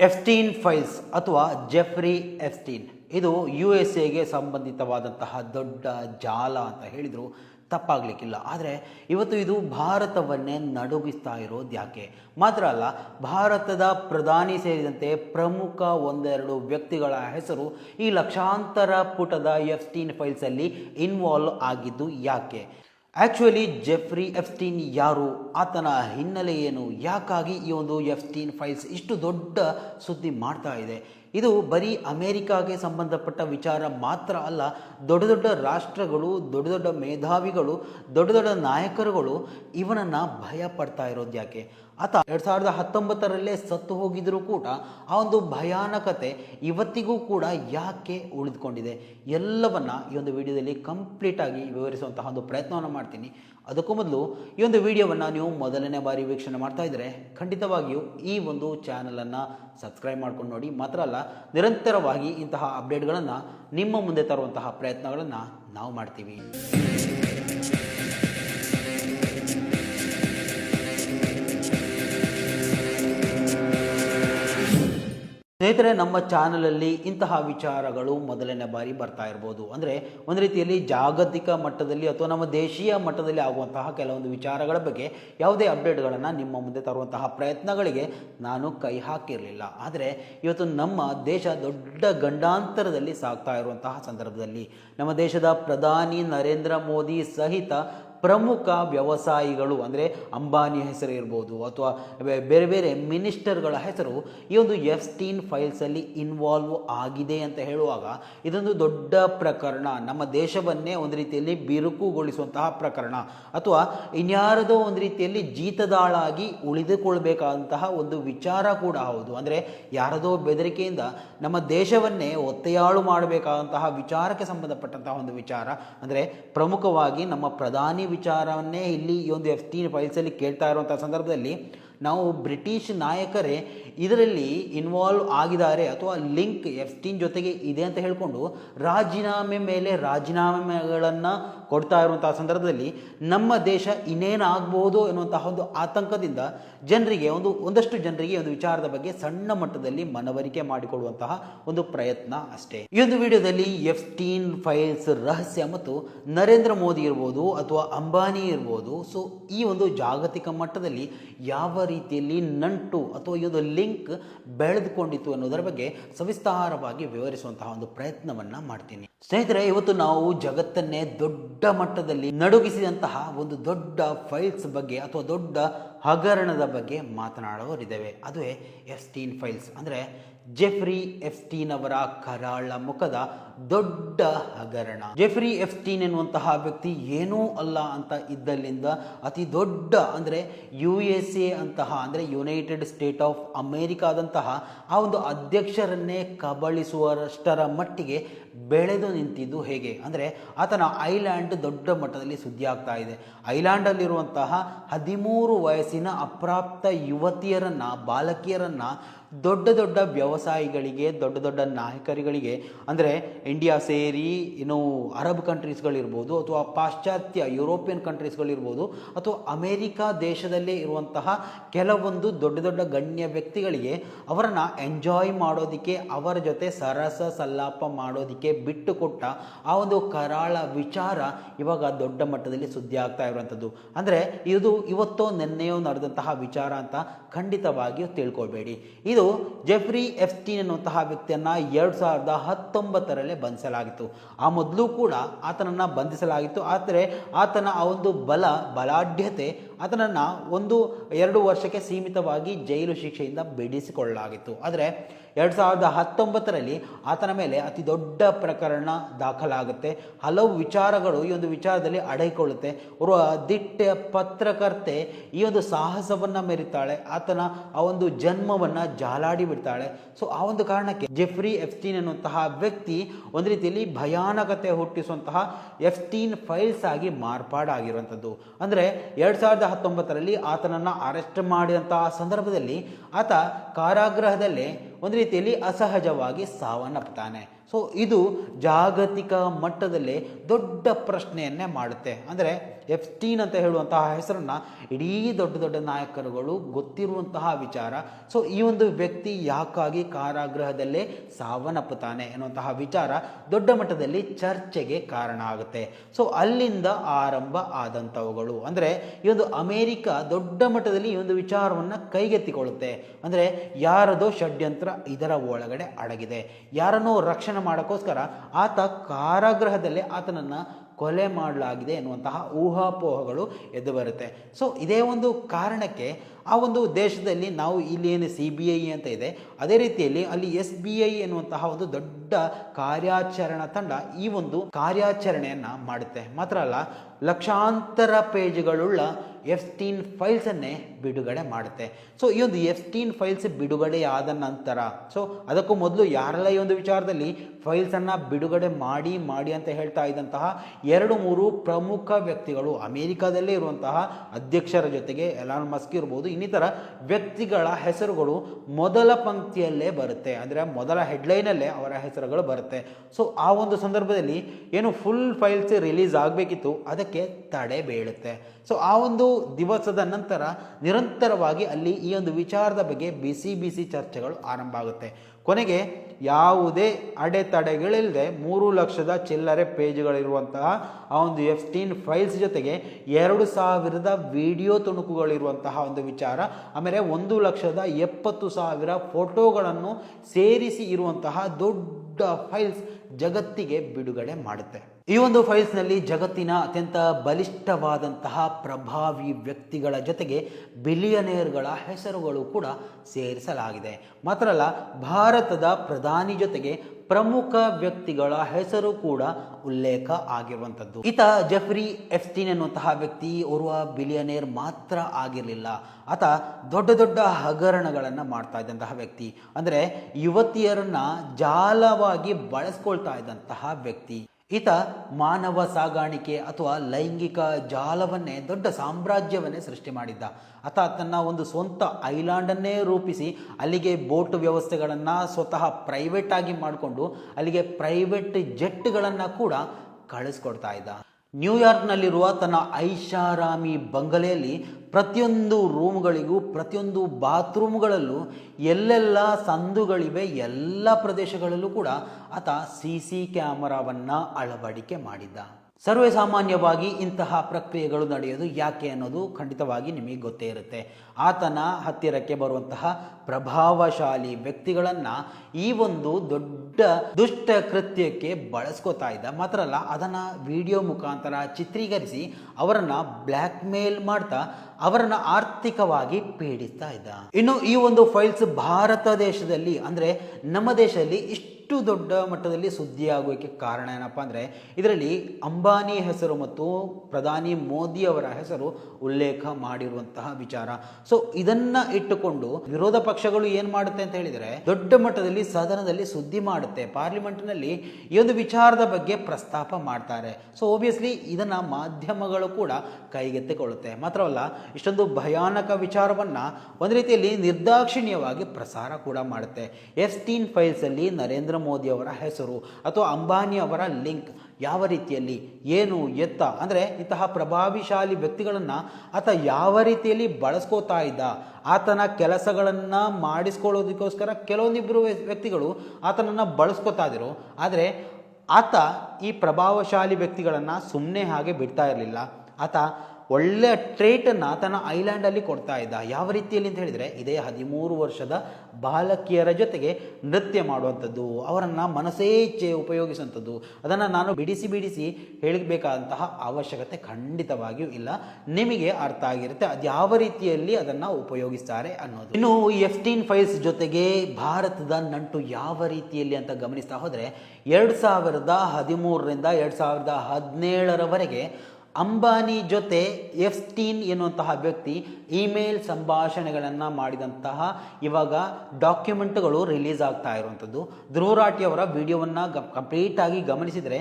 ಎಫ್ಸ್ಟೀನ್ files ಅಥವಾ Jeffrey ಎಫ್ಸ್ಟೀನ್ ಇದು U S ಎಗೆ ಸಂಬಂಧಿತವಾದಂತಹ ದೊಡ್ಡ ಜಾಲ ಅಂತ ಹೇಳಿದರು. ತಪ್ಪಾಗಲಿಕ್ಕಿಲ್ಲ. ಆದರೆ ಇವತ್ತು ಇದು ಭಾರತವನ್ನೇ ನಡುಗಿಸ್ತಾ ಇರೋದು ಯಾಕೆ? ಮಾತ್ರ ಅಲ್ಲ, ಭಾರತದ ಪ್ರಧಾನಿ ಸೇರಿದಂತೆ ಪ್ರಮುಖ ಒಂದೆರಡು ವ್ಯಕ್ತಿಗಳ ಹೆಸರು ಈ ಲಕ್ಷಾಂತರ ಪುಟದ ಎಫ್ಸ್ಟೀನ್ ಫೈಲ್ಸಲ್ಲಿ ಇನ್ವಾಲ್ವ್ ಆಗಿದ್ದು ಯಾಕೆ? ಆ್ಯಕ್ಚುಲಿ ಜೆಫ್ರಿ ಎಫ್ಸ್ಟೀನ್ ಯಾರು? ಆತನ ಹಿನ್ನೆಲೆ ಏನು? ಯಾಕಾಗಿ ಈ ಒಂದು ಎಫ್ಸ್ಟೀನ್ ಫೈಲ್ಸ್ ಇಷ್ಟು ದೊಡ್ಡ ಸುದ್ದಿ ಮಾಡ್ತಾ ಇದೆ? ಇದು ಬರೀ ಅಮೇರಿಕಾಗೆ ಸಂಬಂಧಪಟ್ಟ ವಿಚಾರ ಮಾತ್ರ ಅಲ್ಲ, ದೊಡ್ಡ ದೊಡ್ಡ ರಾಷ್ಟ್ರಗಳು, ದೊಡ್ಡ ದೊಡ್ಡ ಮೇಧಾವಿಗಳು, ದೊಡ್ಡ ದೊಡ್ಡ ನಾಯಕರುಗಳು ಇವನನ್ನು ಭಯ ಪಡ್ತಾ ಇರೋದು ಯಾಕೆ ಆತ ಎರಡು ಸಾವಿರದ ಹತ್ತೊಂಬತ್ತರಲ್ಲೇ ಸತ್ತು ಹೋಗಿದ್ರೂ ಕೂಡ ಆ ಒಂದು ಭಯಾನಕತೆ ಇವತ್ತಿಗೂ ಕೂಡ ಯಾಕೆ ಉಳಿದುಕೊಂಡಿದೆ ಎಲ್ಲವನ್ನ ಈ ಒಂದು ವಿಡಿಯೋದಲ್ಲಿ ಕಂಪ್ಲೀಟಾಗಿ ವಿವರಿಸುವಂತಹ ಒಂದು ಪ್ರಯತ್ನವನ್ನು ಮಾಡ್ತೀನಿ. ಅದಕ್ಕೂ ಮೊದಲು ಈ ಒಂದು ವಿಡಿಯೋವನ್ನು ನೀವು ಮೊದಲನೇ ಬಾರಿ ವೀಕ್ಷಣೆ ಮಾಡ್ತಾ ಇದ್ರೆ ಖಂಡಿತವಾಗಿಯೂ ಈ ಒಂದು ಚಾನಲನ್ನು ಸಬ್ಸ್ಕ್ರೈಬ್ ಮಾಡ್ಕೊಂಡು ನೋಡಿ. ಮಾತ್ರ ಅಲ್ಲ, ನಿರಂತರವಾಗಿ ಇಂತಹ ಅಪ್ಡೇಟ್ಗಳನ್ನು ನಿಮ್ಮ ಮುಂದೆ ತರುವಂತಹ ಪ್ರಯತ್ನಗಳನ್ನು ನಾವು ಮಾಡ್ತೀವಿ. ಸ್ನೇಹಿತರೆ, ನಮ್ಮ ಚಾನಲಲ್ಲಿ ಇಂತಹ ವಿಚಾರಗಳು ಮೊದಲನೇ ಬಾರಿ ಬರ್ತಾ ಇರ್ಬೋದು. ಅಂದರೆ ಒಂದು ರೀತಿಯಲ್ಲಿ ಜಾಗತಿಕ ಮಟ್ಟದಲ್ಲಿ ಅಥವಾ ನಮ್ಮ ದೇಶೀಯ ಮಟ್ಟದಲ್ಲಿ ಆಗುವಂತಹ ಕೆಲವೊಂದು ವಿಚಾರಗಳ ಬಗ್ಗೆ ಯಾವುದೇ ಅಪ್ಡೇಟ್ಗಳನ್ನು ನಿಮ್ಮ ಮುಂದೆ ತರುವಂತಹ ಪ್ರಯತ್ನಗಳಿಗೆ ನಾನು ಕೈ ಹಾಕಿರಲಿಲ್ಲ. ಆದರೆ ಇವತ್ತು ನಮ್ಮ ದೇಶ ದೊಡ್ಡ ಗಂಡಾಂತರದಲ್ಲಿ ಸಾಗ್ತಾ ಇರುವಂತಹ ಸಂದರ್ಭದಲ್ಲಿ ನಮ್ಮ ದೇಶದ ಪ್ರಧಾನಿ ನರೇಂದ್ರ ಮೋದಿ ಸಹಿತ ಪ್ರಮುಖ ವ್ಯವಸಾಯಿಗಳು ಅಂದರೆ ಅಂಬಾನಿ ಹೆಸರು ಇರ್ಬೋದು ಅಥವಾ ಬೇರೆ ಬೇರೆ ಮಿನಿಸ್ಟರ್ಗಳ ಹೆಸರು ಈ ಒಂದು ಎಫ್ಸ್ಟೀನ್ ಫೈಲ್ಸಲ್ಲಿ ಇನ್ವಾಲ್ವ್ ಆಗಿದೆ ಅಂತ ಹೇಳುವಾಗ ಇದೊಂದು ದೊಡ್ಡ ಪ್ರಕರಣ. ನಮ್ಮ ದೇಶವನ್ನೇ ಒಂದು ರೀತಿಯಲ್ಲಿ ಬಿರುಕುಗೊಳಿಸುವಂತಹ ಪ್ರಕರಣ. ಅಥವಾ ಇನ್ಯಾರದೋ ಒಂದು ರೀತಿಯಲ್ಲಿ ಜೀತದಾಳಾಗಿ ಉಳಿದುಕೊಳ್ಬೇಕಾದಂತಹ ಒಂದು ವಿಚಾರ ಕೂಡ ಹೌದು. ಅಂದರೆ ಯಾರದೋ ಬೆದರಿಕೆಯಿಂದ ನಮ್ಮ ದೇಶವನ್ನೇ ಒತ್ತೆಯಾಳು ಮಾಡಬೇಕಾದಂತಹ ವಿಚಾರಕ್ಕೆ ಸಂಬಂಧಪಟ್ಟಂತಹ ಒಂದು ವಿಚಾರ. ಅಂದರೆ ಪ್ರಮುಖವಾಗಿ ನಮ್ಮ ಪ್ರಧಾನಿ ವಿಚಾರವನ್ನೇ ಇಲ್ಲಿ ಈ ಒಂದು ಎಫ್ಟೀನ್ ಫೈಲ್ಸಲ್ಲಿ ಕೇಳ್ತಾ ಇರುವಂಥ ಸಂದರ್ಭದಲ್ಲಿ ನಾವು ಬ್ರಿಟಿಷ್ ನಾಯಕರೇ ಇದರಲ್ಲಿ ಇನ್ವಾಲ್ವ್ ಆಗಿದ್ದಾರೆ ಅಥವಾ ಲಿಂಕ್ ಎಫ್ಟೀನ್ ಜೊತೆಗೆ ಇದೆ ಅಂತ ಹೇಳಿಕೊಂಡು ರಾಜೀನಾಮೆ ಮೇಲೆ ರಾಜೀನಾಮೆಗಳನ್ನು ಕೊಡ್ತಾ ಇರುವಂತಹ ಸಂದರ್ಭದಲ್ಲಿ ನಮ್ಮ ದೇಶ ಇನ್ನೇನಾಗಬಹುದು ಎನ್ನುವಂತಹ ಒಂದು ಆತಂಕದಿಂದ ಜನರಿಗೆ ಒಂದು, ಒಂದಷ್ಟು ಜನರಿಗೆ ಒಂದು ವಿಚಾರದ ಬಗ್ಗೆ ಸಣ್ಣ ಮಟ್ಟದಲ್ಲಿ ಮನವರಿಕೆ ಮಾಡಿಕೊಡುವಂತಹ ಒಂದು ಪ್ರಯತ್ನ ಅಷ್ಟೇ. ಈ ಒಂದು ವಿಡಿಯೋದಲ್ಲಿ ಎಫ್ಟೀನ್ ಫೈಲ್ಸ್ ರಹಸ್ಯ ಮತ್ತು ನರೇಂದ್ರ ಮೋದಿ ಇರ್ಬೋದು ಅಥವಾ ಅಂಬಾನಿ ಇರ್ಬೋದು, ಸೊ ಈ ಒಂದು ಜಾಗತಿಕ ಮಟ್ಟದಲ್ಲಿ ಯಾವ ರೀತಿಯಲ್ಲಿ ನಂಟು ಅಥವಾ ಈ ಒಂದು ಲಿಂಕ್ ಬೆಳೆದುಕೊಂಡಿತ್ತು ಅನ್ನೋದರ ಬಗ್ಗೆ ಸವಿಸ್ತಾರವಾಗಿ ವಿವರಿಸುವಂತಹ ಒಂದು ಪ್ರಯತ್ನವನ್ನು ಮಾಡ್ತೀನಿ. ಸ್ನೇಹಿತರೆ, ಇವತ್ತು ನಾವು ಜಗತ್ತನ್ನೇ ದೊಡ್ಡ ಮಟ್ಟದಲ್ಲಿ ನಡುಗಿಸಿದಂತಹ ಒಂದು ದೊಡ್ಡ ಫೈಲ್ಸ್ ಬಗ್ಗೆ ಅಥವಾ ದೊಡ್ಡ ಹಗರಣದ ಬಗ್ಗೆ ಮಾತನಾಡೋರಿದ್ದೇವೆ. ಅದುವೇ ಎಫ್ಸ್ಟೀನ್ ಫೈಲ್ಸ್ ಅಂದರೆ ಜೆಫ್ರಿ ಎಫ್ಟೀನ್ ಅವರ ಕರಾಳ ಮುಖದ ದೊಡ್ಡ ಹಗರಣ. ಜೆಫ್ರಿ ಎಫ್ಟೀನ್ ಎನ್ನುವಂತಹ ವ್ಯಕ್ತಿ ಏನೂ ಅಲ್ಲ ಅಂತ ಇದ್ದಲ್ಲಿಂದ ಅತಿ ದೊಡ್ಡ ಅಂದರೆ ಯು ಎಸ್ ಎ ಅಂತಹ ಅಂದರೆ ಯುನೈಟೆಡ್ ಸ್ಟೇಟ್ ಆಫ್ ಅಮೇರಿಕಾದಂತಹ ಆ ಒಂದು ಅಧ್ಯಕ್ಷರನ್ನೇ ಕಬಳಿಸುವಷ್ಟರ ಮಟ್ಟಿಗೆ ಬೆಳೆದು ನಿಂತಿದ್ದು ಹೇಗೆ? ಅಂದರೆ ಆತನ ಐಲ್ಯಾಂಡ್ ದೊಡ್ಡ ಮಟ್ಟದಲ್ಲಿ ಸುದ್ದಿ ಆಗ್ತಾ ಇದೆ. ಐಲ್ಯಾಂಡಲ್ಲಿರುವಂತಹ ಹದಿಮೂರು ವಯಸ್ಸಿನ ಅಪ್ರಾಪ್ತ ಯುವತಿಯರನ್ನು, ಬಾಲಕಿಯರನ್ನು ದೊಡ್ಡ ದೊಡ್ಡ ವ್ಯವಸಾಯಿಗಳಿಗೆ, ದೊಡ್ಡ ದೊಡ್ಡ ನಾಯಕರುಗಳಿಗೆ, ಅಂದರೆ ಇಂಡಿಯಾ ಸೇರಿ ಏನು ಅರಬ್ ಕಂಟ್ರೀಸ್ಗಳಿರ್ಬೋದು ಅಥವಾ ಪಾಶ್ಚಾತ್ಯ ಯುರೋಪಿಯನ್ ಕಂಟ್ರೀಸ್ಗಳಿರ್ಬೋದು ಅಥವಾ ಅಮೇರಿಕಾ ದೇಶದಲ್ಲೇ ಇರುವಂತಹ ಕೆಲವೊಂದು ದೊಡ್ಡ ದೊಡ್ಡ ಗಣ್ಯ ವ್ಯಕ್ತಿಗಳಿಗೆ ಅವರನ್ನು ಎಂಜಾಯ್ ಮಾಡೋದಕ್ಕೆ, ಅವರ ಜೊತೆ ಸರಸ ಸಲ್ಲಾಪ ಮಾಡೋದಕ್ಕೆ ಬಿಟ್ಟು ಕೊಟ್ಟ ಆ ಒಂದು ಕರಾಳ ವಿಚಾರ ಇವಾಗ ದೊಡ್ಡ ಮಟ್ಟದಲ್ಲಿ ಸುದ್ದಿ ಆಗ್ತಾ ಇರುವಂಥದ್ದು. ಅಂದರೆ ಇದು ಇವತ್ತೋ, ನಿನ್ನೆಯೋ ನಡೆದಂತಹ ವಿಚಾರ ಅಂತ ಖಂಡಿತವಾಗಿಯೂ ತಿಳ್ಕೊಳ್ಬೇಡಿ ಇದು ಜೆಫ್ರಿ ಎಫ್ಸ್ಟೀನ್ ಎನ್ನುವಂತಹ ವ್ಯಕ್ತಿಯನ್ನು ಎರಡು ಸಾವಿರದ ಹತ್ತೊಂಬತ್ತರಲ್ಲೇ ಬಂಧಿಸಲಾಗಿತ್ತು. ಆ ಮೊದಲು ಕೂಡ ಆತನನ್ನು ಬಂಧಿಸಲಾಗಿತ್ತು. ಆದರೆ ಆತನ ಆ ಒಂದು ಬಲ, ಬಲಾಢ್ಯತೆ ಆತನನ್ನು ಒಂದು ಎರಡು ವರ್ಷಕ್ಕೆ ಸೀಮಿತವಾಗಿ ಜೈಲು ಶಿಕ್ಷೆಯಿಂದ ಬಿಡಿಸಿಕೊಳ್ಳಲಾಗಿತ್ತು. ಆದರೆ ಎರಡು ಸಾವಿರದ ಹತ್ತೊಂಬತ್ತರಲ್ಲಿ ಆತನ ಮೇಲೆ ಅತಿ ದೊಡ್ಡ ಪ್ರಕರಣ ದಾಖಲಾಗುತ್ತೆ. ಹಲವು ವಿಚಾರಗಳು ಈ ಒಂದು ವಿಚಾರದಲ್ಲಿ ಅಡಗಿಕೊಳ್ಳುತ್ತೆ. ಅವರು ದಿಟ್ಟ ಪತ್ರಕರ್ತೆ ಈ ಒಂದು ಸಾಹಸವನ್ನು ಮೆರಿತಾಳೆ. ಆತನ ಆ ಒಂದು ಜನ್ಮವನ್ನು ಜಾಲಾಡಿ ಬಿಡ್ತಾಳೆ. ಸೊ ಆ ಒಂದು ಕಾರಣಕ್ಕೆ ಜೆಫ್ರಿ ಎಫ್ಸ್ಟೀನ್ ಅನ್ನುವಂತಹ ವ್ಯಕ್ತಿ ಒಂದು ರೀತಿಯಲ್ಲಿ ಭಯಾನಕತೆ ಹುಟ್ಟಿಸುವಂತಹ ಎಫ್ಸ್ಟೀನ್ ಫೈಲ್ಸ್ ಆಗಿ ಮಾರ್ಪಾಡಾಗಿರುವಂಥದ್ದು. ಅಂದರೆ ಎರಡು ಸಾವಿರದ ಹತ್ತೊಂಬತ್ತರಲ್ಲಿ ಆತನನ್ನು ಅರೆಸ್ಟ್ ಮಾಡಿದಂತಹ ಸಂದರ್ಭದಲ್ಲಿ ಆತ ಕಾರಾಗೃಹದಲ್ಲೇ ಒಂದು ರೀತಿಯಲ್ಲಿ ಅಸಹಜವಾಗಿ ಸಾವನ್ನಪ್ತಾನೆ ಸೊ ಇದು ಜಾಗತಿಕ ಮಟ್ಟದಲ್ಲಿ ದೊಡ್ಡ ಪ್ರಶ್ನೆಯನ್ನೇ ಮಾಡುತ್ತೆ. ಅಂದರೆ ಎಫ್ಟೀನ್ ಅಂತ ಹೇಳುವಂತಹ ಹೆಸರನ್ನ ಇಡೀ ದೊಡ್ಡ ದೊಡ್ಡ ನಾಯಕರುಗಳು ಗೊತ್ತಿರುವಂತಹ ವಿಚಾರ. ಸೊ ಈ ಒಂದು ವ್ಯಕ್ತಿ ಯಾಕಾಗಿ ಕಾರಾಗೃಹದಲ್ಲೇ ಸಾವನ್ನಪ್ಪುತ್ತಾನೆ ಎನ್ನುವಂತಹ ವಿಚಾರ ದೊಡ್ಡ ಮಟ್ಟದಲ್ಲಿ ಚರ್ಚೆಗೆ ಕಾರಣ ಆಗುತ್ತೆ. ಸೊ ಅಲ್ಲಿಂದ ಆರಂಭ ಆದಂಥವುಗಳು. ಅಂದರೆ ಈ ಒಂದು ಅಮೇರಿಕ ದೊಡ್ಡ ಮಟ್ಟದಲ್ಲಿ ಈ ಒಂದು ವಿಚಾರವನ್ನು ಕೈಗೆತ್ತಿಕೊಳ್ಳುತ್ತೆ. ಅಂದರೆ ಯಾರದೋ ಷಡ್ಯಂತ್ರ ಇದರ ಒಳಗಡೆ ಅಡಗಿದೆ. ಯಾರನ್ನೋ ರಕ್ಷಣೆ ಮಾಡೋಕ್ಕೋಸ್ಕರ ಆತ ಕಾರಾಗೃಹದಲ್ಲಿ ಆತನನ್ನು ಕೊಲೆ ಮಾಡಲಾಗಿದೆ ಎನ್ನುವಂತಹ ಊಹಾಪೋಹಗಳು ಎದ್ದು ಬರುತ್ತೆ. ಸೊ ಇದೇ ಒಂದು ಕಾರಣಕ್ಕೆ ಆ ಒಂದು ದೇಶದಲ್ಲಿ ನಾವು ಇಲ್ಲಿ ಏನು ಸಿ ಬಿ ಐ ಅಂತ ಇದೆ, ಅದೇ ರೀತಿಯಲ್ಲಿ ಅಲ್ಲಿ ಎಸ್ ಬಿ ಐ ಎನ್ನುವಂತಹ ಒಂದು ದೊಡ್ಡ ಕಾರ್ಯಾಚರಣಾ ತಂಡ ಈ ಒಂದು ಕಾರ್ಯಾಚರಣೆಯನ್ನು ಮಾಡುತ್ತೆ. ಮಾತ್ರ ಅಲ್ಲ, ಲಕ್ಷಾಂತರ ಪೇಜ್ಗಳುಳ್ಳ ಎಫ್ಟೀನ್ ಫೈಲ್ಸನ್ನೇ ಬಿಡುಗಡೆ ಮಾಡುತ್ತೆ. ಸೊ ಈ ಒಂದು ಎಫ್ಸ್ಟೀನ್ ಫೈಲ್ಸ್ ಬಿಡುಗಡೆ ಆದ ನಂತರ ಸೊ ಅದಕ್ಕೂ ಮೊದಲು ಯಾರೆಲ್ಲ ಈ ಒಂದು ವಿಚಾರದಲ್ಲಿ ಫೈಲ್ಸನ್ನು ಬಿಡುಗಡೆ ಮಾಡಿ ಮಾಡಿ ಅಂತ ಹೇಳ್ತಾ ಇದ್ದಂತಹ ಎರಡು ಮೂರು ಪ್ರಮುಖ ವ್ಯಕ್ತಿಗಳು, ಅಮೇರಿಕಾದಲ್ಲೇ ಇರುವಂತಹ ಅಧ್ಯಕ್ಷರ ಜೊತೆಗೆ ಎಲಾನ್ ಮಸ್ಕ್ ಇರ್ಬೋದು ಇನ್ನಿತರ ವ್ಯಕ್ತಿಗಳ ಹೆಸರುಗಳು ಮೊದಲ ಪಂಕ್ತಿಯಲ್ಲೇ ಬರುತ್ತೆ. ಅಂದರೆ ಮೊದಲ ಹೆಡ್ಲೈನಲ್ಲೇ ಅವರ ಹೆಸರುಗಳು ಬರುತ್ತೆ. ಸೊ ಆ ಒಂದು ಸಂದರ್ಭದಲ್ಲಿ ಏನು ಫುಲ್ ಫೈಲ್ಸ್ ರಿಲೀಸ್ ಆಗಬೇಕಿತ್ತು, ಅದಕ್ಕೆ ತಡೆ ಬೀಳುತ್ತೆ. ಸೊ ಆ ಒಂದು ದಿವಸದ ನಂತರ ನಿರಂತರವಾಗಿ ಅಲ್ಲಿ ಈ ಒಂದು ವಿಚಾರದ ಬಗ್ಗೆ ಬಿಸಿ ಬಿಸಿ ಚರ್ಚೆಗಳು ಆರಂಭ ಆಗುತ್ತೆ. ಕೊನೆಗೆ ಯಾವುದೇ ಅಡೆತಡೆಗಳಿಲ್ಲದೆ ಮೂರು ಲಕ್ಷದ ಚಿಲ್ಲರೆ ಪೇಜ್ಗಳಿರುವಂತಹ ಆ ಒಂದು ಎಫ್ಟೀನ್ ಫೈಲ್ಸ್ ಜೊತೆಗೆ ಎರಡು ಸಾವಿರದ ವಿಡಿಯೋ ತುಣುಕುಗಳಿರುವಂತಹ ಒಂದು ವಿಚಾರ. ಆಮೇಲೆ ಒಂದು ಲಕ್ಷದ ಎಪ್ಪತ್ತು ಸಾವಿರ ಫೋಟೋಗಳನ್ನು ಸೇರಿಸಿ ಇರುವಂತಹ ದೊಡ್ಡ ಫೈಲ್ಸ್ ಜಗತ್ತಿಗೆ ಬಿಡುಗಡೆ ಮಾಡುತ್ತೆ. ಈ ಒಂದು ಫೈಲ್ಸ್ನಲ್ಲಿ ಜಗತ್ತಿನ ಅತ್ಯಂತ ಬಲಿಷ್ಠವಾದಂತಹ ಪ್ರಭಾವಿ ವ್ಯಕ್ತಿಗಳ ಜೊತೆಗೆ ಬಿಲಿಯನೇರ್ಗಳ ಹೆಸರುಗಳು ಕೂಡ ಸೇರಿಸಲಾಗಿದೆ. ಮಾತ್ರ ಅಲ್ಲ, ಭಾರತದ ಪ್ರಧಾನಿ ಜೊತೆಗೆ ಪ್ರಮುಖ ವ್ಯಕ್ತಿಗಳ ಹೆಸರು ಕೂಡ ಉಲ್ಲೇಖ ಆಗಿರುವಂಥದ್ದು. ಈತ ಜೆಫ್ರಿ ಎಫ್ಸ್ಟೀನ್ ಎನ್ನುವಂತಹ ವ್ಯಕ್ತಿ ಓರ್ವ ಬಿಲಿಯನೇರ್ ಮಾತ್ರ ಆಗಿರಲಿಲ್ಲ. ಆತ ದೊಡ್ಡ ದೊಡ್ಡ ಹಗರಣಗಳನ್ನು ಮಾಡ್ತಾ ಇದ್ದಂತಹ ವ್ಯಕ್ತಿ. ಅಂದರೆ ಯುವತಿಯರನ್ನ ಜಾಲವಾಗಿ ಬಳಸ್ಕೊಳ್ತಾ ಇದ್ದಂತಹ ವ್ಯಕ್ತಿ. ಈತ ಮಾನವ ಸಾಗಾಣಿಕೆ ಅಥವಾ ಲೈಂಗಿಕ ಜಾಲವನ್ನೇ, ದೊಡ್ಡ ಸಾಮ್ರಾಜ್ಯವನ್ನೇ ಸೃಷ್ಟಿ ಮಾಡಿದ್ದ. ಆತ ತನ್ನ ಒಂದು ಸ್ವಂತ ಐಲ್ಯಾಂಡನ್ನೇ ರೂಪಿಸಿ ಅಲ್ಲಿಗೆ ಬೋಟ್ ವ್ಯವಸ್ಥೆಗಳನ್ನು ಸ್ವತಃ ಪ್ರೈವೇಟ್ ಆಗಿ ಮಾಡಿಕೊಂಡು ಅಲ್ಲಿಗೆ ಪ್ರೈವೇಟ್ ಜೆಟ್ಗಳನ್ನು ಕೂಡ ಕಳಿಸ್ಕೊಡ್ತಾ ಇದ್ದ. ನ್ಯೂಯಾರ್ಕ್ನಲ್ಲಿರುವ ತನ್ನ ಐಷಾರಾಮಿ ಬಂಗಲೆಯಲ್ಲಿ ಪ್ರತಿಯೊಂದು ರೂಮ್ಗಳಿಗೂ, ಪ್ರತಿಯೊಂದು ಬಾತ್ರೂಮ್ಗಳಲ್ಲೂ ಎಲ್ಲೆಲ್ಲ ಸಂದುಗಳಿವೆ, ಎಲ್ಲ ಪ್ರದೇಶಗಳಲ್ಲೂ ಕೂಡ ಆತ ಸಿ ಸಿ ಕ್ಯಾಮರಾವನ್ನು ಅಳವಡಿಕೆ ಮಾಡಿದ್ದ. ಸರ್ವೇ ಸಾಮಾನ್ಯವಾಗಿ ಇಂತಹ ಪ್ರಕ್ರಿಯೆಗಳು ನಡೆಯೋದು ಯಾಕೆ ಅನ್ನೋದು ಖಂಡಿತವಾಗಿ ನಿಮಗೆ ಗೊತ್ತೇ ಇರುತ್ತೆ. ಆತನ ಹತ್ತಿರಕ್ಕೆ ಬರುವಂತಹ ಪ್ರಭಾವಶಾಲಿ ವ್ಯಕ್ತಿಗಳನ್ನು ಈ ಒಂದು ದೊಡ್ಡ ದುಷ್ಟ ಕೃತ್ಯಕ್ಕೆ ಬಳಸ್ಕೋತಾ ಇದ್ದ. ಮಾತ್ರ ಅಲ್ಲ, ಅದನ್ನು ವಿಡಿಯೋ ಮುಖಾಂತರ ಚಿತ್ರೀಕರಿಸಿ ಅವರನ್ನು ಬ್ಲ್ಯಾಕ್ ಮೇಲ್ ಮಾಡ್ತಾ ಅವರನ್ನು ಆರ್ಥಿಕವಾಗಿ ಪೀಡಿಸ್ತಾ ಇದ್ದ. ಇನ್ನು ಈ ಒಂದು ಫೈಲ್ಸ್ ಭಾರತ ದೇಶದಲ್ಲಿ, ಅಂದರೆ ನಮ್ಮ ದೇಶದಲ್ಲಿ ಇಷ್ಟು ಇಷ್ಟು ದೊಡ್ಡ ಮಟ್ಟದಲ್ಲಿ ಸುದ್ದಿ ಆಗೋಕ್ಕೆ ಕಾರಣ ಏನಪ್ಪ ಅಂದರೆ ಇದರಲ್ಲಿ ಅಂಬಾನಿ ಹೆಸರು ಮತ್ತು ಪ್ರಧಾನಿ ಮೋದಿ ಅವರ ಹೆಸರು ಉಲ್ಲೇಖ ಮಾಡಿರುವಂತಹ ವಿಚಾರ. ಸೊ ಇದನ್ನ ಇಟ್ಟುಕೊಂಡು ವಿರೋಧ ಪಕ್ಷಗಳು ಏನು ಮಾಡುತ್ತೆ ಅಂತ ಹೇಳಿದರೆ ದೊಡ್ಡ ಮಟ್ಟದಲ್ಲಿ ಸದನದಲ್ಲಿ ಸುದ್ದಿ ಮಾಡುತ್ತೆ. ಪಾರ್ಲಿಮೆಂಟ್ನಲ್ಲಿ ಈ ಒಂದು ವಿಚಾರದ ಬಗ್ಗೆ ಪ್ರಸ್ತಾಪ ಮಾಡ್ತಾರೆ. ಸೊ ಓಬಿಯಸ್ಲಿ ಇದನ್ನ ಮಾಧ್ಯಮಗಳು ಕೂಡ ಕೈಗೆತ್ತಿಕೊಳ್ಳುತ್ತೆ. ಮಾತ್ರವಲ್ಲ, ಇಷ್ಟೊಂದು ಭಯಾನಕ ವಿಚಾರವನ್ನ ಒಂದು ರೀತಿಯಲ್ಲಿ ನಿರ್ದಾಕ್ಷಿಣ್ಯವಾಗಿ ಪ್ರಸಾರ ಕೂಡ ಮಾಡುತ್ತೆ. ಎಸ್ಟೀನ್ ಫೈಲ್ಸ್ ಅಲ್ಲಿ ನರೇಂದ್ರ ಮೋದಿ ಅವರ ಹೆಸರು ಅಥವಾ ಅಂಬಾನಿ ಅವರ ಲಿಂಕ್ ಯಾವ ರೀತಿಯಲ್ಲಿ, ಏನು, ಎತ್ತ, ಅಂದರೆ ಇಂತಹ ಪ್ರಭಾವಿಶಾಲಿ ವ್ಯಕ್ತಿಗಳನ್ನು ಆತ ಯಾವ ರೀತಿಯಲ್ಲಿ ಬಳಸ್ಕೋತಾ ಇದ್ದ, ಆತನ ಕೆಲಸಗಳನ್ನು ಮಾಡಿಸ್ಕೊಳ್ಳೋದಕ್ಕೋಸ್ಕರ ಕೆಲವೊಂದಿಬ್ಬರು ವ್ಯಕ್ತಿಗಳು ಆತನನ್ನು ಬಳಸ್ಕೋತಾ ಇದ್ರು. ಆದರೆ ಆತ ಈ ಪ್ರಭಾವಶಾಲಿ ವ್ಯಕ್ತಿಗಳನ್ನು ಸುಮ್ಮನೆ ಹಾಗೆ ಬಿಡ್ತಾ ಇರಲಿಲ್ಲ. ಆತ ಒಳ್ಳೆಯ ಟ್ರೇಟನ್ನು ತನ್ನ ಐಲ್ಯಾಂಡಲ್ಲಿ ಕೊಡ್ತಾ ಇದ್ದ. ಯಾವ ರೀತಿಯಲ್ಲಿ ಅಂತ ಹೇಳಿದರೆ, ಇದೇ ಹದಿಮೂರು ವರ್ಷದ ಬಾಲಕಿಯರ ಜೊತೆಗೆ ನೃತ್ಯ ಮಾಡುವಂಥದ್ದು, ಅವರನ್ನು ಮನಸೇ ಇಚ್ಛೆ ಉಪಯೋಗಿಸುವಂಥದ್ದು, ಅದನ್ನು ನಾನು ಬಿಡಿಸಿ ಬಿಡಿಸಿ ಹೇಳಬೇಕಾದಂತಹ ಅವಶ್ಯಕತೆ ಖಂಡಿತವಾಗಿಯೂ ಇಲ್ಲ. ನಿಮಗೆ ಅರ್ಥ ಆಗಿರುತ್ತೆ ಅದು ಯಾವ ರೀತಿಯಲ್ಲಿ ಅದನ್ನು ಉಪಯೋಗಿಸ್ತಾರೆ ಅನ್ನೋದು. ಇನ್ನು ಎಫ್ಟೀನ್ ಫೈಲ್ಸ್ ಜೊತೆಗೆ ಭಾರತದ ನಂಟು ಯಾವ ರೀತಿಯಲ್ಲಿ ಅಂತ ಗಮನಿಸ್ತಾ ಹೋದರೆ, ಎರಡು ಸಾವಿರದ ಹದಿಮೂರರಿಂದ ಎರಡು ಸಾವಿರದ ಹದಿನೇಳರವರೆಗೆ ಅಂಬಾನಿ ಜೊತೆ ಎಫ್ಸ್ಟೀನ್ ಎನ್ನುವಂತಹ ವ್ಯಕ್ತಿ ಇಮೇಲ್ ಸಂಭಾಷಣೆಗಳನ್ನು ಮಾಡಿದಂತಹ ಇವಾಗ ಡಾಕ್ಯುಮೆಂಟ್ಗಳು ರಿಲೀಸ್ ಆಗ್ತಾ ಇರುವಂಥದ್ದು. ಧ್ರುವರಾಟಿಯವರ ವಿಡಿಯೋವನ್ನು ಗ ಕಂಪ್ಲೀಟಾಗಿ ಗಮನಿಸಿದರೆ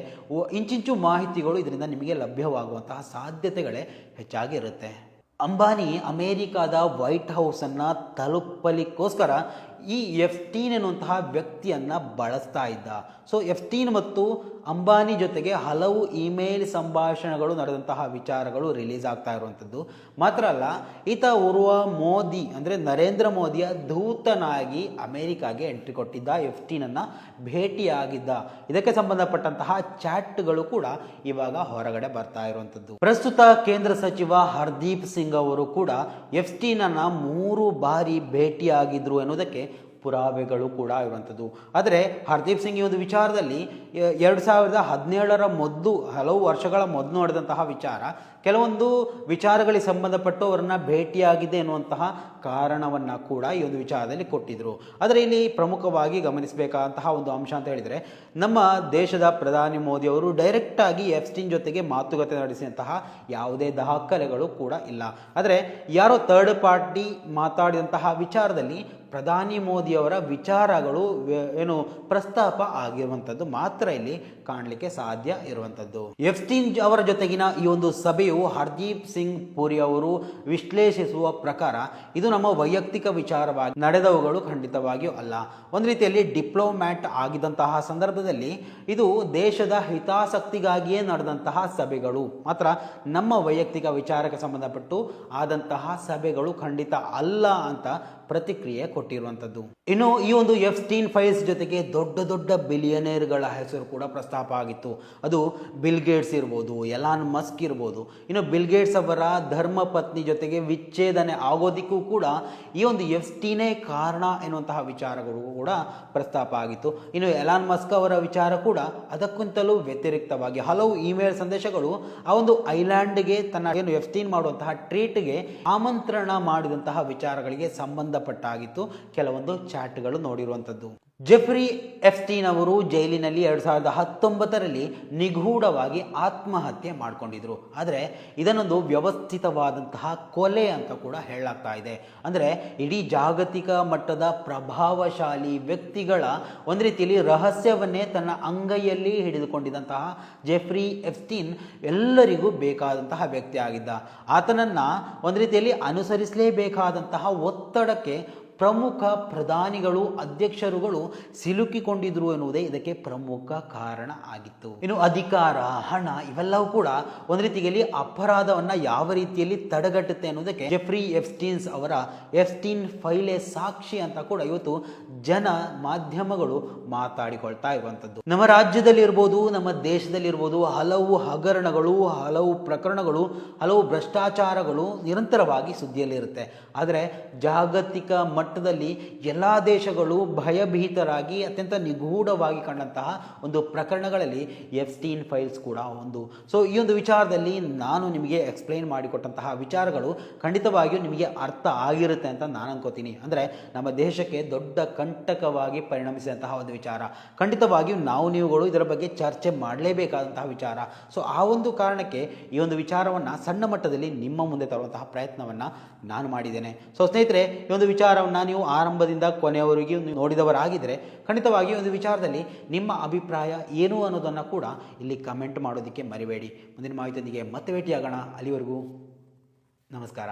ಇಂಚಿಂಚು ಮಾಹಿತಿಗಳು ಇದರಿಂದ ನಿಮಗೆ ಲಭ್ಯವಾಗುವಂತಹ ಸಾಧ್ಯತೆಗಳೇ ಹೆಚ್ಚಾಗಿರುತ್ತೆ ಅಂಬಾನಿ ಅಮೇರಿಕಾದ ವೈಟ್ ಹೌಸನ್ನು ತಲುಪಲಿಕ್ಕೋಸ್ಕರ ಈ ಎಫ್ಟೀನ್ ಎನ್ನುವಂತಹ ವ್ಯಕ್ತಿಯನ್ನು ಬಳಸ್ತಾ ಇದ್ದ. ಸೊ ಎಫ್ಟೀನ್ ಮತ್ತು ಅಂಬಾನಿ ಜೊತೆಗೆ ಹಲವು ಇಮೇಲ್ ಸಂಭಾಷಣೆಗಳು ನಡೆದಂತಹ ವಿಚಾರಗಳು ರಿಲೀಸ್ ಆಗ್ತಾ ಇರುವಂಥದ್ದು. ಮಾತ್ರ ಅಲ್ಲ, ಈತ ಓರ್ವ ಮೋದಿ, ಅಂದರೆ ನರೇಂದ್ರ ಮೋದಿಯ ದೂತನಾಗಿ ಅಮೇರಿಕಾಗೆ ಎಂಟ್ರಿ ಕೊಟ್ಟಿದ್ದ ಎಫ್ಟೀನನ್ನು ಭೇಟಿಯಾಗಿದ್ದ. ಇದಕ್ಕೆ ಸಂಬಂಧಪಟ್ಟಂತಹ ಚಾಟ್ಗಳು ಕೂಡ ಇವಾಗ ಹೊರಗಡೆ ಬರ್ತಾ ಇರುವಂಥದ್ದು. ಪ್ರಸ್ತುತ ಕೇಂದ್ರ ಸಚಿವ ಹರ್ದೀಪ್ ಸಿಂಗ್ ಅವರು ಕೂಡ ಎಫ್ಟೀನನ್ನು ಮೂರು ಬಾರಿ ಭೇಟಿಯಾಗಿದ್ದರು ಎನ್ನುವುದಕ್ಕೆ ಪುರಾವೆಗಳು ಕೂಡ ಇರುವಂಥದ್ದು. ಆದರೆ ಹರ್ದೀಪ್ ಸಿಂಗ್ ಈ ಒಂದು ವಿಚಾರದಲ್ಲಿ ಎರಡು ಸಾವಿರದ ಹದಿನೇಳರ ಮೊದಲು ಹಲವು ವರ್ಷಗಳ ಮೊದಲು ನಡೆದಂತಹ ವಿಚಾರ, ಕೆಲವೊಂದು ವಿಚಾರಗಳಿಗೆ ಸಂಬಂಧಪಟ್ಟು ಅವರನ್ನು ಭೇಟಿಯಾಗಿದೆ ಎನ್ನುವಂತಹ ಕಾರಣವನ್ನು ಕೂಡ ಈ ಒಂದು ವಿಚಾರದಲ್ಲಿ ಕೊಟ್ಟಿದ್ರು. ಆದರೆ ಇಲ್ಲಿ ಪ್ರಮುಖವಾಗಿ ಗಮನಿಸಬೇಕಾದಂತಹ ಒಂದು ಅಂಶ ಅಂತ ಹೇಳಿದರೆ, ನಮ್ಮ ದೇಶದ ಪ್ರಧಾನಿ ಮೋದಿ ಅವರು ಡೈರೆಕ್ಟಾಗಿ ಎಫ್ಸ್ಟಿನ್ ಜೊತೆಗೆ ಮಾತುಕತೆ ನಡೆಸಿದಂತಹ ಯಾವುದೇ ದಾಖಲೆಗಳು ಕೂಡ ಇಲ್ಲ. ಆದರೆ ಯಾರೋ ಥರ್ಡ್ ಪಾರ್ಟಿ ಮಾತಾಡಿದಂತಹ ವಿಚಾರದಲ್ಲಿ ಪ್ರಧಾನಿ ಮೋದಿಯವರ ವಿಚಾರಗಳು ಏನು ಪ್ರಸ್ತಾಪ ಆಗಿರುವಂಥದ್ದು ಮಾತ್ರ ಇಲ್ಲಿ ಕಾಣಲಿಕ್ಕೆ ಸಾಧ್ಯ ಇರುವಂತದ್ದು. ಎಫ್ಸ್ಟೀನ್ ಅವರ ಜೊತೆಗಿನ ಈ ಒಂದು ಸಭೆಯು ಹರ್ದೀಪ್ ಸಿಂಗ್ ಪುರಿ ಅವರು ವಿಶ್ಲೇಷಿಸುವ ಪ್ರಕಾರ ಇದು ನಮ್ಮ ವೈಯಕ್ತಿಕ ವಿಚಾರವಾಗಿ ನಡೆದವುಗಳು ಖಂಡಿತವಾಗಿಯೂ ಅಲ್ಲ. ಒಂದು ರೀತಿಯಲ್ಲಿ ಡಿಪ್ಲೊಮ್ಯಾಟ್ ಆಗಿದಂತಹ ಸಂದರ್ಭದಲ್ಲಿ ಇದು ದೇಶದ ಹಿತಾಸಕ್ತಿಗಾಗಿಯೇ ನಡೆದಂತಹ ಸಭೆಗಳು. ಮಾತ್ರ ನಮ್ಮ ವೈಯಕ್ತಿಕ ವಿಚಾರಕ್ಕೆ ಸಂಬಂಧಪಟ್ಟು ಆದಂತಹ ಸಭೆಗಳು ಖಂಡಿತ ಅಲ್ಲ ಅಂತ ಪ್ರತಿಕ್ರಿಯೆ ಕೊಟ್ಟಿರುವಂಥದ್ದು ಇನ್ನು ಈ ಒಂದು ಎಫ್ ಸ್ಟೀನ್ ಫೈಲ್ಸ್ ಜೊತೆಗೆ ದೊಡ್ಡ ದೊಡ್ಡ ಬಿಲಿಯನೇರ್ಗಳ ಹೆಸರು ಕೂಡ ಪ್ರಸ್ತಾಪ ಆಗಿತ್ತು. ಅದು ಬಿಲ್ ಗೇಟ್ಸ್ ಇರ್ಬೋದು, ಎಲಾನ್ ಮಸ್ಕ್ ಇರ್ಬೋದು. ಇನ್ನು ಬಿಲ್ ಗೇಟ್ಸ್ ಅವರ ಧರ್ಮ ಪತ್ನಿ ಜೊತೆಗೆ ವಿಚ್ಛೇದನೆ ಆಗೋದಕ್ಕೂ ಕೂಡ ಈ ಒಂದು ಎಫ್ ಟಿನೇ ಕಾರಣ ಎನ್ನುವಂತಹ ವಿಚಾರಗಳು ಕೂಡ ಪ್ರಸ್ತಾಪ ಆಗಿತ್ತು. ಇನ್ನು ಎಲಾನ್ ಮಸ್ಕ್ ಅವರ ವಿಚಾರ ಕೂಡ ಅದಕ್ಕಿಂತಲೂ ವ್ಯತಿರಿಕ್ತವಾಗಿ, ಹಲವು ಇಮೇಲ್ ಸಂದೇಶಗಳು ಆ ಒಂದು ಐಲ್ಯಾಂಡ್ಗೆ ತನ್ನ ಏನು ಎಫ್ಟೀನ್ ಮಾಡುವಂತಹ ಟ್ರೀಟ್ಗೆ ಆಮಂತ್ರಣ ಮಾಡಿದಂತಹ ವಿಚಾರಗಳಿಗೆ ಸಂಬಂಧಪಟ್ಟಾಗಿತ್ತು. ಕೆಲವೊಂದು ಚಾಟ್ಗಳು ನೋಡಿರುವಂಥದ್ದು. ಜೆಫ್ರಿ ಎಫ್ಸ್ಟೀನ್ ಅವರು ಜೈಲಿನಲ್ಲಿ ಎರಡು ಸಾವಿರದ ಹತ್ತೊಂಬತ್ತರಲ್ಲಿ ನಿಗೂಢವಾಗಿ ಆತ್ಮಹತ್ಯೆ ಮಾಡಿಕೊಂಡಿದ್ರು. ಆದರೆ ಇದನ್ನೊಂದು ವ್ಯವಸ್ಥಿತವಾದಂತಹ ಕೊಲೆ ಅಂತ ಕೂಡ ಹೇಳಲಾಗ್ತಾ ಇದೆ. ಅಂದರೆ ಇಡೀ ಜಾಗತಿಕ ಮಟ್ಟದ ಪ್ರಭಾವಶಾಲಿ ವ್ಯಕ್ತಿಗಳ ಒಂದು ರೀತಿಯಲ್ಲಿ ರಹಸ್ಯವನ್ನೇ ತನ್ನ ಅಂಗೈಯಲ್ಲಿ ಹಿಡಿದುಕೊಂಡಿದ್ದಂತಹ ಜೆಫ್ರಿ ಎಫ್ಸ್ಟೀನ್ ಎಲ್ಲರಿಗೂ ಬೇಕಾದಂತಹ ವ್ಯಕ್ತಿ ಆಗಿದ್ದ. ಆತನನ್ನು ಒಂದು ರೀತಿಯಲ್ಲಿ ಅನುಸರಿಸಲೇಬೇಕಾದಂತಹ ಒತ್ತಡಕ್ಕೆ ಪ್ರಮುಖ ಪ್ರಧಾನಿಗಳು, ಅಧ್ಯಕ್ಷರುಗಳು ಸಿಲುಕಿಕೊಂಡಿದ್ರು ಎನ್ನುವುದೇ ಇದಕ್ಕೆ ಪ್ರಮುಖ ಕಾರಣ ಆಗಿತ್ತು. ಇನ್ನು ಅಧಿಕಾರ, ಹಣ ಇವೆಲ್ಲವೂ ಕೂಡ ಒಂದು ರೀತಿಯಲ್ಲಿ ಅಪರಾಧವನ್ನ ಯಾವ ರೀತಿಯಲ್ಲಿ ತಡೆಗಟ್ಟುತ್ತೆ ಅನ್ನೋದಕ್ಕೆ ಜೆಫ್ರಿ ಎಫ್ಸ್ಟೀನ್ಸ್ ಅವರ ಎಫ್ಸ್ಟೀನ್ ಫೈಲೆ ಸಾಕ್ಷಿ ಅಂತ ಕೂಡ ಇವತ್ತು ಜನ ಮಾಧ್ಯಮಗಳು ಮಾತಾಡಿಕೊಳ್ತಾ ಇರುವಂಥದ್ದು. ನಮ್ಮ ರಾಜ್ಯದಲ್ಲಿ ಇರ್ಬೋದು ನಮ್ಮ ದೇಶದಲ್ಲಿ ಇರ್ಬೋದು ಹಲವು ಹಗರಣಗಳು, ಹಲವು ಪ್ರಕರಣಗಳು, ಹಲವು ಭ್ರಷ್ಟಾಚಾರಗಳು ನಿರಂತರವಾಗಿ ಸುದ್ದಿಯಲ್ಲಿರುತ್ತೆ. ಆದರೆ ಜಾಗತಿಕ ಮಟ್ಟದಲ್ಲಿ ಎಲ್ಲ ದೇಶಗಳು ಭಯಭೀತರಾಗಿ ಅತ್ಯಂತ ನಿಗೂಢವಾಗಿ ಕಂಡಂತಹ ಒಂದು ಪ್ರಕರಣಗಳಲ್ಲಿ ಎಫ್ಸ್ಟೀನ್ ಫೈಲ್ಸ್ ಕೂಡ ಒಂದು. ಸೊ ಈ ಒಂದು ವಿಚಾರದಲ್ಲಿ ನಾನು ನಿಮಗೆ ಎಕ್ಸ್ಪ್ಲೈನ್ ಮಾಡಿಕೊಟ್ಟಂತಹ ವಿಚಾರಗಳು ಖಂಡಿತವಾಗಿಯೂ ನಿಮಗೆ ಅರ್ಥ ಆಗಿರುತ್ತೆ ಅಂತ ನಾನು ಅನ್ಕೋತೀನಿ. ಅಂದರೆ ನಮ್ಮ ದೇಶಕ್ಕೆ ದೊಡ್ಡ ಕಂಟಕವಾಗಿ ಪರಿಣಮಿಸಿದಂತಹ ಒಂದು ವಿಚಾರ. ಖಂಡಿತವಾಗಿಯೂ ನಾವು ನೀವುಗಳು ಇದರ ಬಗ್ಗೆ ಚರ್ಚೆ ಮಾಡಲೇಬೇಕಾದಂತಹ ವಿಚಾರ. ಸೊ ಆ ಒಂದು ಕಾರಣಕ್ಕೆ ಈ ಒಂದು ವಿಚಾರವನ್ನು ಸಣ್ಣ ಮಟ್ಟದಲ್ಲಿ ನಿಮ್ಮ ಮುಂದೆ ತರುವಂತಹ ಪ್ರಯತ್ನವನ್ನು ನಾನು ಮಾಡಿದ್ದೇನೆ. ಸೊ ಸ್ನೇಹಿತರೆ, ಈ ಒಂದು ವಿಚಾರವನ್ನು ನೀವು ಆರಂಭದಿಂದ ಕೊನೆಯವರೆಗೂ ನೋಡಿದವರಾಗಿದ್ದರೆ ಖಂಡಿತವಾಗಿ ಒಂದು ವಿಚಾರದಲ್ಲಿ ನಿಮ್ಮ ಅಭಿಪ್ರಾಯ ಏನು ಅನ್ನೋದನ್ನು ಕೂಡ ಇಲ್ಲಿ ಕಮೆಂಟ್ ಮಾಡೋದಕ್ಕೆ ಮರಿಬೇಡಿ. ಮುಂದಿನ ಮಾಹಿತಿಯೊಂದಿಗೆ ಮತ್ತೆ ಭೇಟಿಯಾಗೋಣ. ಅಲ್ಲಿವರೆಗೂ ನಮಸ್ಕಾರ.